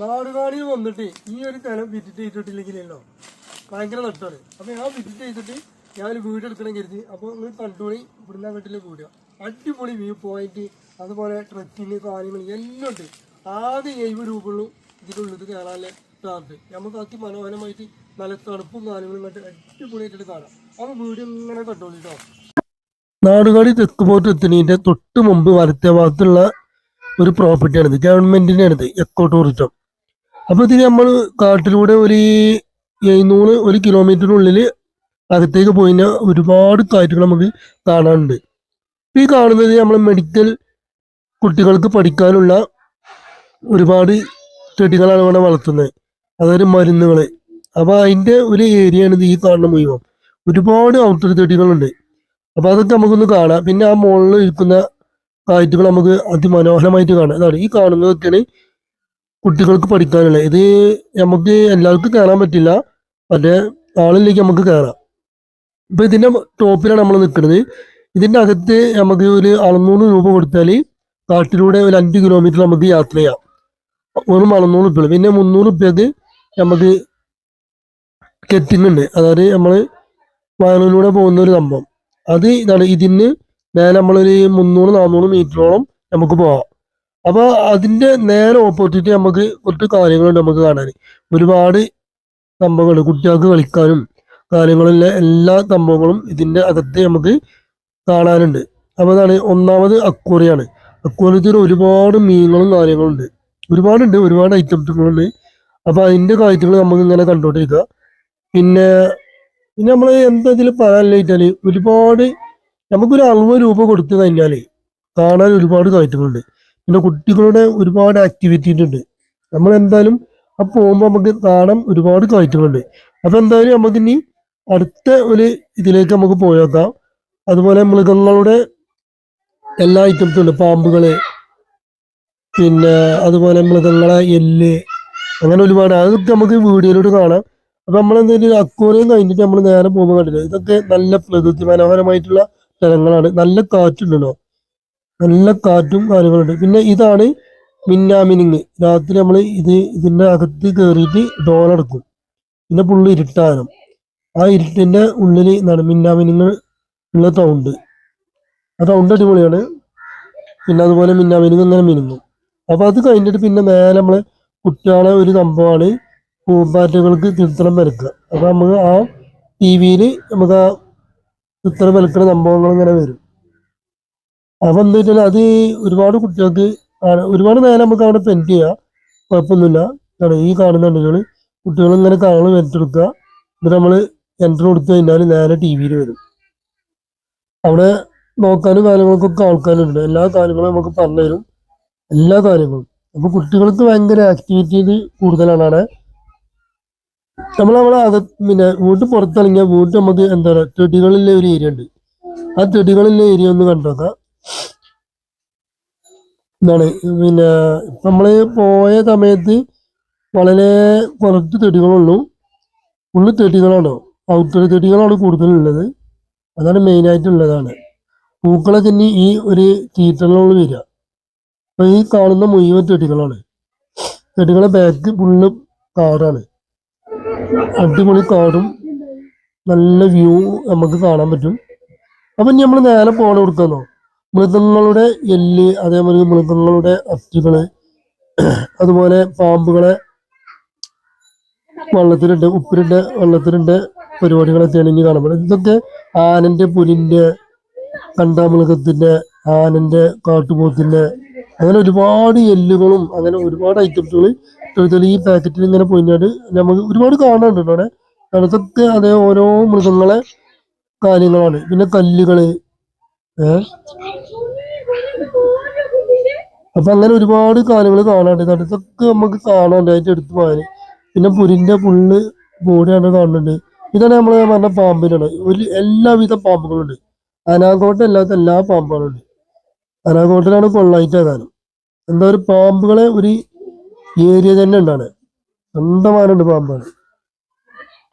നാടുകാണിയിൽ വന്നിട്ട് ഈ ഒരു സ്ഥലം വിസിറ്റ് ചെയ്തിട്ടില്ലെങ്കിലല്ലോ. ഭയങ്കര നട്ടാണ് അപ്പൊ ഞാൻ വിസിറ്റ് ചെയ്തിട്ട് ഞാൻ വീട് എടുക്കണം കരുതി. അപ്പോൾ നിങ്ങൾ കണ്ടുപോയി ഇവിടുന്ന് വീട്ടിൽ കൂടുക അടിപൊളി വ്യൂ പോയിന്റ് അതുപോലെ ട്രക്കിങ് കാര്യങ്ങൾ എല്ലാം ഉണ്ട്. ആദ്യം എഴുപത് രൂപകളും ഇതിലുള്ളത് കാണാനുള്ള ചാർജ് നമുക്ക് അതി മനോഹരമായിട്ട് നല്ല തണുപ്പും കാര്യങ്ങളും കണ്ട് അടിപൊളിയായിട്ട് കാണാം. നാടുകാടി തെക്ക് പോർട്ട് എത്തുന്നതിന്റെ തൊട്ട് മുമ്പ് വലത്തെ ഭാഗത്തുള്ള ഒരു പ്രോപ്പർട്ടിയാണിത്. ഗവൺമെന്റിനാണിത് എക്കോ ടൂറിസം അപ്പൊ ഇതിന് നമ്മൾ കാട്ടിലൂടെ ഒരു എഴുന്നൂറ് ഒരു കിലോമീറ്ററിനുള്ളിൽ അകത്തേക്ക് പോയി ഒരുപാട് കാറ്റുകൾ നമുക്ക് കാണാനുണ്ട്. ഈ കാണുന്നത് നമ്മൾ മെഡിക്കൽ കുട്ടികൾക്ക് പഠിക്കാനുള്ള ഒരുപാട് ചെടികളാണ് ഇവിടെ വളർത്തുന്നത്. അതായത് മരുന്നുകൾ അപ്പൊ അതിന്റെ ഒരു ഏരിയയാണ് ഇത് ഈ കാണുന്ന മുഴുവൻ. ഒരുപാട് ഔട്ടർ ചെടികളുണ്ട്. അപ്പൊ അതൊക്കെ നമുക്കൊന്ന് കാണാം. പിന്നെ ആ മുകളിൽ ഇരിക്കുന്ന കാറ്റുകൾ നമുക്ക് അതിമനോഹരമായിട്ട് കാണാം. അതാണ് ഈ കാണുന്നതൊക്കെയാണ് കുട്ടികൾക്ക് പഠിക്കാനുള്ള ഇത് നമുക്ക് എല്ലാവർക്കും കയറാൻ പറ്റില്ല. മറ്റേ ആളിലേക്ക് നമുക്ക് കയറാം. ഇപ്പൊ ഇതിന്റെ ടോപ്പിലാണ് നമ്മൾ നിൽക്കുന്നത്. ഇതിന്റെ അകത്ത് നമുക്ക് ഒരു അറുന്നൂറ് രൂപ കൊടുത്താൽ കാട്ടിലൂടെ ഒരു അഞ്ച് കിലോമീറ്റർ നമുക്ക് യാത്ര ചെയ്യാം. വെറും അറുന്നൂറ് രൂപ പിന്നെ മുന്നൂറ് ഉപ്പിയത് നമുക്ക് കെറ്റിംഗ് ഉണ്ട് അതായത് നമ്മൾ വയലിലൂടെ പോകുന്ന ഒരു സംഭവം. അത് ഇതാണ്. ഇതിന് നേരെ നമ്മളൊരു മുന്നൂറ് നാന്നൂറ് മീറ്ററോളം നമുക്ക് പോവാം. അപ്പോൾ അതിന്റെ നേരെ ഓപ്പോസിറ്റ് നമുക്ക് കുറച്ച് കാര്യങ്ങളുണ്ട് നമുക്ക് കാണാൻ ഒരുപാട് സംഭവങ്ങൾ കുട്ടികൾക്ക് കളിക്കാനും കാര്യങ്ങളിലെ എല്ലാ സംഭവങ്ങളും ഇതിന്റെ അകത്ത് നമുക്ക് കാണാനുണ്ട്. അപ്പൊ അതാണ് ഒന്നാമത് അക്വറിയാണ്. അക്വറിയത്തിൽ ഒരുപാട് മീനുകളും കാര്യങ്ങളും ഉണ്ട് ഒരുപാടുണ്ട്. ഒരുപാട് ഐറ്റംസുകളുണ്ട് അപ്പോൾ അതിന്റെ കാര്യങ്ങൾ നമുക്ക് ഇങ്ങനെ കണ്ടോണ്ടിരിക്കുക പിന്നെ പിന്നെ നമ്മൾ എന്താ ഇതിൽ പറയാനില്ല വെച്ചാൽ ഒരുപാട് നമുക്കൊരു അറുപത് രൂപ കൊടുത്തു കഴിഞ്ഞാൽ കാണാൻ ഒരുപാട് കയറ്റങ്ങളുണ്ട് പിന്നെ കുട്ടികളുടെ ഒരുപാട് ആക്ടിവിറ്റി ഉണ്ട് നമ്മൾ എന്തായാലും ആ പോകുമ്പോൾ നമുക്ക് കാണാൻ ഒരുപാട് കയറ്റങ്ങളുണ്ട് അപ്പൊ എന്തായാലും നമുക്ക് ഇനി അടുത്ത ഒരു ഇതിലേക്ക് നമുക്ക് പോയേക്കാം അതുപോലെ മൃഗങ്ങളുടെ എല്ലാ ഐറ്റംസും ഉണ്ട്. പാമ്പുകൾ പിന്നെ അതുപോലെ മൃഗങ്ങളെ എല്ല് അങ്ങനെ ഒരുപാട്. അതൊക്കെ നമുക്ക് വീഡിയോയിലൂടെ കാണാം. അപ്പൊ നമ്മൾ എന്തെങ്കിലും അക്വറിയം കഴിഞ്ഞിട്ട് നമ്മൾ നേരെ പോകുമ്പോൾ കണ്ടില്ല? ഇതൊക്കെ നല്ല പ്രകൃതി മനോഹരമായിട്ടുള്ള സ്ഥലങ്ങളാണ്. നല്ല കാറ്റുണ്ടല്ലോ. നല്ല കാറ്റും കാര്യങ്ങളുണ്ട്. പിന്നെ ഇതാണ് മിന്നാമിനിങ് രാത്രി നമ്മൾ ഇത് ഇതിന്റെ അകത്ത് കയറിയിട്ട് ഡോളടക്കും പിന്നെ പുള്ളി ഇരുട്ടാനും ആ ഇരുട്ടിന്റെ ഉള്ളിൽ എന്താണ്? മിന്നാമിനിങ് ഉള്ള സൗണ്ട് ആ സൗണ്ട് അടിപൊളിയാണ്. പിന്നെ അതുപോലെ മിന്നാമിനിങ് ഇങ്ങനെ മിനുങ്ങും. അപ്പൊ അത് കഴിഞ്ഞിട്ട് പിന്നെ നേരെ നമ്മൾ കുട്ടികളെ ഒരു സംഭവമാണ് പൂമ്പാറ്റകൾക്ക് ചിത്രം വരക്കുക. അപ്പം നമുക്ക് ആ ടി വിയിൽ നമുക്ക് ആ ചിത്രം വരക്കുന്ന സംഭവങ്ങൾ ഇങ്ങനെ വരും. അപ്പം എന്താ വെച്ചാൽ അത് ഒരുപാട് കുട്ടികൾക്ക് ഒരുപാട് നേരം നമുക്ക് അവിടെ സ്പെൻഡ് ചെയ്യാം. കുഴപ്പമൊന്നുമില്ല. ഈ കാണുന്നുണ്ടെങ്കിൽ കുട്ടികൾ ഇങ്ങനെ കാണുകൾ വരച്ചെടുക്കുക. എന്നിട്ട് നമ്മൾ എന്റർ കൊടുത്തു കഴിഞ്ഞാൽ നേരെ ടി വിയിൽ വരും. അവിടെ നോക്കാനും കാര്യങ്ങൾക്കൊക്കെ ആൾക്കാരുണ്ട്. എല്ലാ കാര്യങ്ങളും നമുക്ക് പറഞ്ഞു തരും എല്ലാ കാര്യങ്ങളും. അപ്പോൾ കുട്ടികൾക്ക് ഭയങ്കര ആക്ടിവിറ്റി കൂടുതലാണ് അവിടെ. നമ്മൾ നമ്മളെ അത് പിന്നെ വീട്ടിൽ പുറത്തിറങ്ങിയാൽ വീട്ടിൽ നമുക്ക് എന്താ പറയുക ചെടികളിലെ ഒരു ഏരിയ ഉണ്ട്. ആ ചെടികളിലെ ഏരിയ ഒന്ന് കണ്ടോക്കാം എന്താണ്? പിന്നെ നമ്മൾ പോയ സമയത്ത് വളരെ കുറച്ച് ചെടികളുള്ളൂ ഉള്ളു ചെടികളാണോ ഔട്ടർ ചെടികളാണ് കൂടുതലുള്ളത്. അതാണ് മെയിനായിട്ടുള്ളതാണ് പൂക്കളെ തന്നെ ഈ ഒരു സീസണിലുള്ള വരിക. അപ്പൊ ഈ കാണുന്ന മുഴുവൻ ചെടികളാണ് ചെടികളെ ബാക്ക് ഫുള്ള് കാടാണ് അടിപൊളി കാടും നല്ല വ്യൂ നമുക്ക് കാണാൻ പറ്റും. അപ്പൊ ഇനി നമ്മൾ നേരെ പോണ കൊടുക്കാന്നോ മൃഗങ്ങളുടെ എല്ല് അതേപോലെ മൃഗങ്ങളുടെ അസ്ഥികൾ അതുപോലെ പാമ്പുകളെ വെള്ളത്തിലുണ്ട് ഉപ്പിലിന്റെ വെള്ളത്തിലുണ്ട് പരിപാടികളൊക്കെയാണ് ഇനി കാണാൻ പറ്റും. ഇതൊക്കെ ആനന്റെ പുലിന്റെ കണ്ടാമൃഗത്തിന്റെ ആനന്റെ കാട്ടുപോത്തിന്റെ അങ്ങനെ ഒരുപാട് എല്ലുകളും അങ്ങനെ ഒരുപാട് ഐറ്റംസുകൾ ഈ പാക്കറ്റിൽ ഇങ്ങനെ പോയിട്ടാണ് നമുക്ക് ഒരുപാട് കാണാനുണ്ട് അവിടെ. അതൊക്കെ അതേ ഓരോ മൃഗങ്ങളെ കാര്യങ്ങളാണ്. പിന്നെ കല്ലുകൾ ഏഹ് അപ്പൊ അങ്ങനെ ഒരുപാട് കാര്യങ്ങൾ കാണാനുണ്ട്. അടുത്തൊക്കെ നമുക്ക് കാണാനുണ്ട്. അതിന്റെ അടുത്ത് പോയാൽ പിന്നെ പുരിന്റെ പുല്ല് ബോഡിയാണ് കാണുന്നുണ്ട്. ഇതാണ് നമ്മൾ പറഞ്ഞ പാമ്പിനാണ്. ഒരു എല്ലാവിധ പാമ്പുകളുണ്ട്. അനാകോട്ട അല്ലാത്ത എല്ലാ പാമ്പുകളുണ്ട്. അനാകോട്ടിലാണ് കൊള്ളായിട്ട് ഏതാനും എന്താ ഒരു പാമ്പുകളെ ഒരു ഏരിയ തന്നെ ഉണ്ടാണ്. സ്വന്തമാനുണ്ട് പാമ്പാണ്.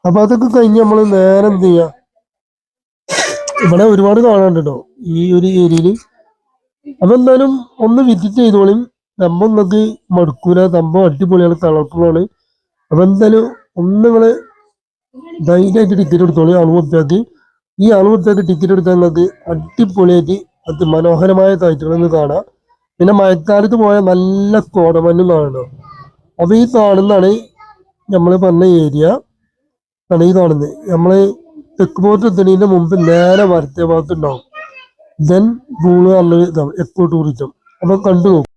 അപ്പൊ അതൊക്കെ കഴിഞ്ഞ് നമ്മൾ നേരെ എന്ത് ചെയ്യാ? ഇവിടെ ഒരുപാട് കാണാനുണ്ട് കേട്ടോ ഈ ഒരു ഏരിയയിൽ അപ്പൊ എന്തായാലും ഒന്ന് വിസിറ്റ് ചെയ്തോളും. നമ്മ നിങ്ങൾക്ക് മടുക്കൂല. സംഭവം അടിപൊളിയാണ്. കളർഫുള്ളാണ് അപ്പൊ എന്തായാലും ഒന്ന് നിങ്ങൾ ധൈര്യമായിട്ട് ടിക്കറ്റ് എടുത്തോളൂ. ആളുകുത്തിയാക്കി ഈ ആളുകുത്തിയാക്കി ടിക്കറ്റ് എടുത്താൽ നിങ്ങൾക്ക് അടിപൊളിയായിട്ട് അത് മനോഹരമായ കാഴ്ചകളൊന്ന് കാണാം. പിന്നെ മഴക്കാലത്ത് പോയാൽ നല്ല കോടമഞ്ഞും കാണുന്നു അപ്പൊ ഈ കാണുന്നതാണ് നമ്മൾ പറഞ്ഞ ഏരിയ ആണ് ഈ കാണുന്നത്. നമ്മൾ തെക്ക് പോർട്ട് എത്തുന്നതിന്റെ മുമ്പ് നേരെ വരത്തെ ഭാഗത്തുണ്ടാവും. ദെൻ ഗൂൾ പറഞ്ഞ ഇതാണ്. എക്കോ ടൂറിസം അപ്പോൾ കണ്ടു നോക്കും.